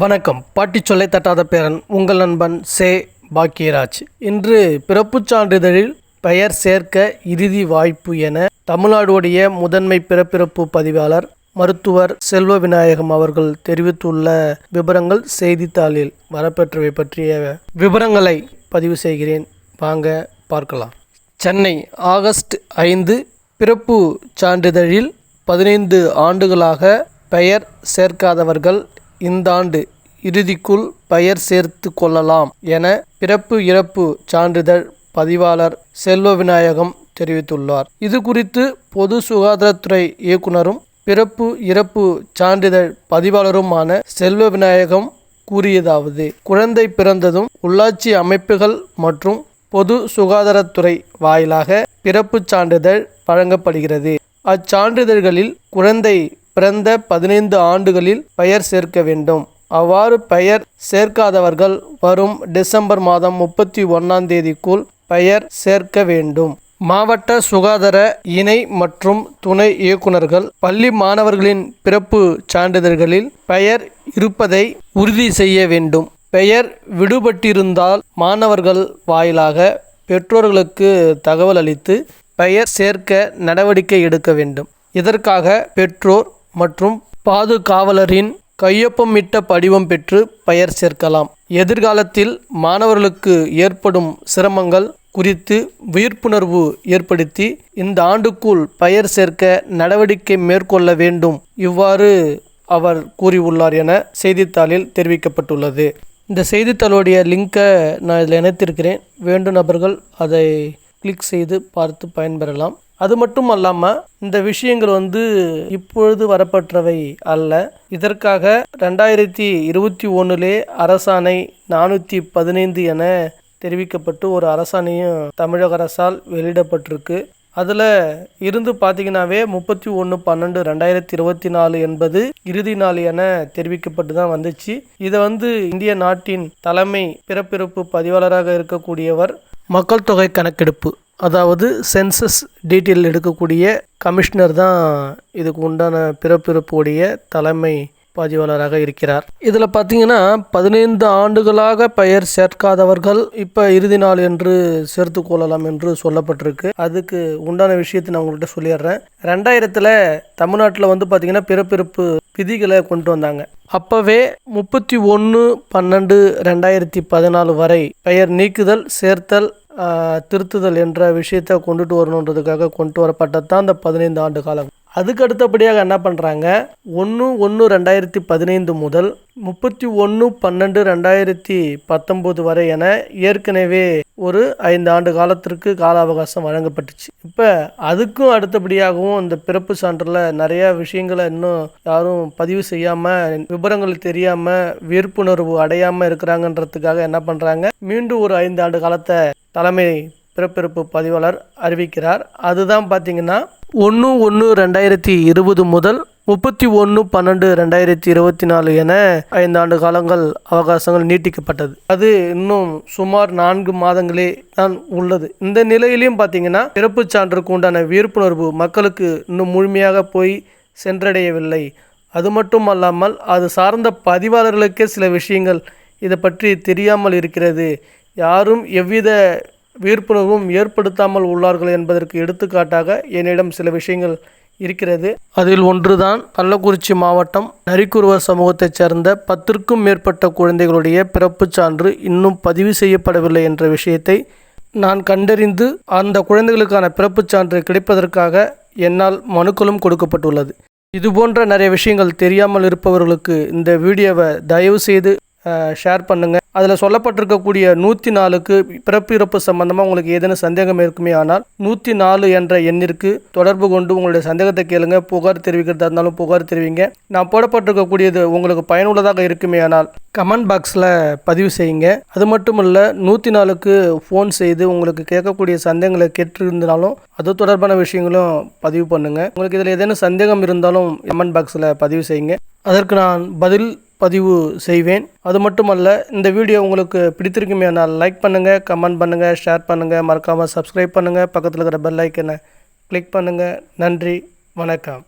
வணக்கம். பாட்டி சொல்லை தட்டாத பேரன் உங்கள் நண்பன் சே பாக்கியராஜ். இன்று பிறப்புச் சான்றிதழில் பெயர் சேர்க்க இறுதி வாய்ப்பு என தமிழ்நாடுடைய முதன்மை பிறப்பிறப்பு பதிவாளர் மருத்துவர் செல்வ விநாயகம் அவர்கள் தெரிவித்துள்ள விவரங்கள் செய்தித்தாளில் வரப்பெற்றவை பற்றிய விவரங்களை பதிவு செய்கிறேன். வாங்க பார்க்கலாம். சென்னை ஆகஸ்ட் ஐந்து பிறப்பு சான்றிதழில் பதினைந்து ஆண்டுகளாக பெயர் சேர்க்காதவர்கள் இந்த ஆண்டு இறுதிக்குள் பெயர் சேர்த்து கொள்ளலாம் என பிறப்பு இறப்பு சான்றிதழ் பதிவாளர் செல்வ விநாயகம் தெரிவித்துள்ளார். இது குறித்து பொது சுகாதாரத்துறை இயக்குனரும் பிறப்பு இறப்பு சான்றிதழ் பதிவாளருமான செல்வ விநாயகம் கூறியதாவது குழந்தை பிறந்ததும் உள்ளாட்சி அமைப்புகள் மற்றும் பொது சுகாதாரத்துறை வாயிலாக பிறப்புச் சான்றிதழ் வழங்கப்படுகிறது. அச்சான்றிதழ்களில் குழந்தை பிறந்த பதினைந்து ஆண்டுகளில் பெயர் சேர்க்க வேண்டும். அவ்வாறு பெயர் சேர்க்காதவர்கள் வரும் டிசம்பர் மாதம் முப்பத்தி ஒன்றாம் தேதிக்குள் பெயர் சேர்க்க வேண்டும். மாவட்ட சுகாதார இணை மற்றும் துணை இயக்குநர்கள் பள்ளி மாணவர்களின் பிறப்பு சான்றிதழ்களில் பெயர் இருப்பதை உறுதி செய்ய வேண்டும். பெயர் விடுபட்டிருந்தால் மாணவர்கள் வாயிலாக பெற்றோர்களுக்கு தகவல் அளித்து பெயர் சேர்க்க நடவடிக்கை எடுக்க வேண்டும். இதற்காக பெற்றோர் மற்றும் பாதுகாவலரின் கையொப்பமிட்ட படிவம் பெற்று பெயர் சேர்க்கலாம். எதிர்காலத்தில் மாணவர்களுக்கு ஏற்படும் சிரமங்கள் குறித்து விழிப்புணர்வு ஏற்படுத்தி இந்த ஆண்டுக்குள் பெயர் சேர்க்க நடவடிக்கை மேற்கொள்ள வேண்டும். இவ்வாறு அவர் கூறியுள்ளார் என செய்தித்தாளில் தெரிவிக்கப்பட்டுள்ளது. இந்த செய்தித்தாளுடைய லிங்கை நான் இதில் இணைத்திருக்கிறேன். வேண்டும் நபர்கள் அதை கிளிக் செய்து பார்த்து பயன்பெறலாம். அது மட்டும் அல்லாமல் இந்த விஷயங்கள் வந்து இப்பொழுது வரப்பற்றவை அல்ல. இதற்காக ரெண்டாயிரத்தி இருபத்தி ஒன்றுலே அரசாணை நானூற்றி பதினைந்து என தெரிவிக்கப்பட்டு ஒரு அரசாணையும் தமிழக அரசால் வெளியிடப்பட்டிருக்கு. அதில் இருந்து பார்த்தீங்கன்னாவே முப்பத்தி ஒன்று பன்னெண்டு ரெண்டாயிரத்தி இருபத்தி நாலு என்பது இறுதி நாள் என தெரிவிக்கப்பட்டு தான் வந்துச்சு. இதை வந்து இந்திய நாட்டின் தலைமை பிறப்பிறப்பு பதிவாளராக இருக்கக்கூடியவர் மக்கள் தொகை கணக்கெடுப்பு அதாவது சென்சஸ் டீட்டெயில் எடுக்கக்கூடிய கமிஷனர் தான் இதுக்கு உண்டான பிறப்பிறப்புடைய தலைமை பதிவாளராக இருக்கிறார். இதில் பார்த்தீங்கன்னா பதினைந்து ஆண்டுகளாக பெயர் சேர்க்காதவர்கள் இப்போ இறுதி நாள் என்று சேர்த்து கொள்ளலாம் என்று சொல்லப்பட்டிருக்கு. அதுக்கு உண்டான விஷயத்தை நான் உங்கள்கிட்ட சொல்லிடுறேன். ரெண்டாயிரத்தில் தமிழ்நாட்டில் வந்து பார்த்திங்கன்னா பிறப்பிறப்பு விதிகளை கொண்டு வந்தாங்க. அப்போவே முப்பத்தி ஒன்று பன்னெண்டு ரெண்டாயிரத்தி பதினாலு வரை பெயர் நீக்குதல் சேர்த்தல் திருத்துதல் என்ற விஷயத்தை கொண்டுட்டு வரணுன்றதுக்காக கொண்டு வரப்பட்டது தான் அந்த பதினைந்து ஆண்டு காலம். அதுக்கு அடுத்தபடியாக என்ன பண்ணுறாங்க ஒன்று ஒன்று ரெண்டாயிரத்தி பதினைந்து முதல் முப்பத்தி ஒன்று பன்னெண்டு ரெண்டாயிரத்தி பத்தொம்போது வரை என ஏற்கனவே ஒரு ஐந்து ஆண்டு காலத்திற்கு கால அவகாசம் வழங்கப்பட்டுச்சு. இப்போ அதுக்கும் அடுத்தபடியாகவும் இந்த பிறப்பு சான்றில் நிறைய விஷயங்களை இன்னும் யாரும் பதிவு செய்யாமல் விவரங்கள் தெரியாமல் விழிப்புணர்வு அடையாமல் இருக்கிறாங்கன்றதுக்காக என்ன பண்ணுறாங்க மீண்டும் ஒரு ஐந்து ஆண்டு காலத்தை தலைமை பிறப்பிறப்பு பதிவாளர் அறிவிக்கிறார். அதுதான் பார்த்திங்கன்னா ஒன்று ஒன்று ரெண்டாயிரத்தி இருபது முதல் முப்பத்தி ஒன்று பன்னெண்டு ரெண்டாயிரத்தி இருபத்தி நாலு என ஐந்தாண்டு காலங்கள் அவகாசங்கள் நீட்டிக்கப்பட்டது. அது இன்னும் சுமார் நான்கு மாதங்களே தான் உள்ளது. இந்த நிலையிலையும் பார்த்தீங்கன்னா பிறப்பு சான்றுக்கு உண்டான விழிப்புணர்வு மக்களுக்கு இன்னும் முழுமையாக போய் சென்றடையவில்லை. அது மட்டும் அல்லாமல் அது சார்ந்த பதிவாளர்களுக்கே சில விஷயங்கள் இதை பற்றி தெரியாமல் இருக்கிறது. யாரும் எவ்வித விழிப்புணர்வும் ஏற்படுத்தாமல் உள்ளார்கள் என்பதற்கு எடுத்துக்காட்டாக என்னிடம் சில விஷயங்கள் இருக்கிறது. அதில் ஒன்றுதான் கள்ளக்குறிச்சி மாவட்டம் நரிக்குருவர் சமூகத்தைச் சேர்ந்த பத்திற்கும் மேற்பட்ட குழந்தைகளுடைய பிறப்புச் சான்று இன்னும் பதிவு செய்யப்படவில்லை என்ற விஷயத்தை நான் கண்டறிந்து அந்த குழந்தைகளுக்கான பிறப்புச் சான்று கிடைப்பதற்காக என்னால் மனுக்களும் கொடுக்கப்பட்டுள்ளது. இது போன்ற நிறைய விஷயங்கள் தெரியாமல் இருப்பவர்களுக்கு இந்த வீடியோவை தயவு செய்து ஷேர் பண்ணுங்கள் அதில் சொல்லப்பட்டிருக்கக்கூடிய நூற்றி நாலுக்கு பிறப்பிறப்பு சம்பந்தமாக உங்களுக்கு ஏதேனும் சந்தேகம் இருக்குமே ஆனால் நூற்றி நாலு என்ற எண்ணிற்கு தொடர்பு கொண்டு உங்களுடைய சந்தேகத்தை கேளுங்க. புகார் தெரிவிக்கிறதா இருந்தாலும் புகார் தெரிவிங்க. நான் போடப்பட்டிருக்கக்கூடியது உங்களுக்கு பயனுள்ளதாக இருக்குமே ஆனால் கமெண்ட் பாக்ஸில் பதிவு செய்யுங்க. அது மட்டும் இல்லை நூற்றி நாலுக்கு ஃபோன் செய்து உங்களுக்கு கேட்கக்கூடிய சந்தேகங்களை கேட்டிருந்தாலும் அது தொடர்பான விஷயங்களும் பதிவு பண்ணுங்கள் உங்களுக்கு இதில் ஏதேனும் சந்தேகம் இருந்தாலும் கமெண்ட் பாக்ஸில் பதிவு செய்யுங்க. அதற்கு நான் பதில் பதிவு செய்வேன். அது மட்டுமல்ல இந்த வீடியோ உங்களுக்கு பிடித்திருக்குமே நான் லைக் பண்ணுங்கள் கமெண்ட் பண்ணுங்கள் ஷேர் பண்ணுங்கள் மறக்காமல் சப்ஸ்கிரைப் பண்ணுங்கள் பக்கத்தில் இருக்கிற பெல் ஐக்கனை கிளிக் பண்ணுங்கள் நன்றி வணக்கம்.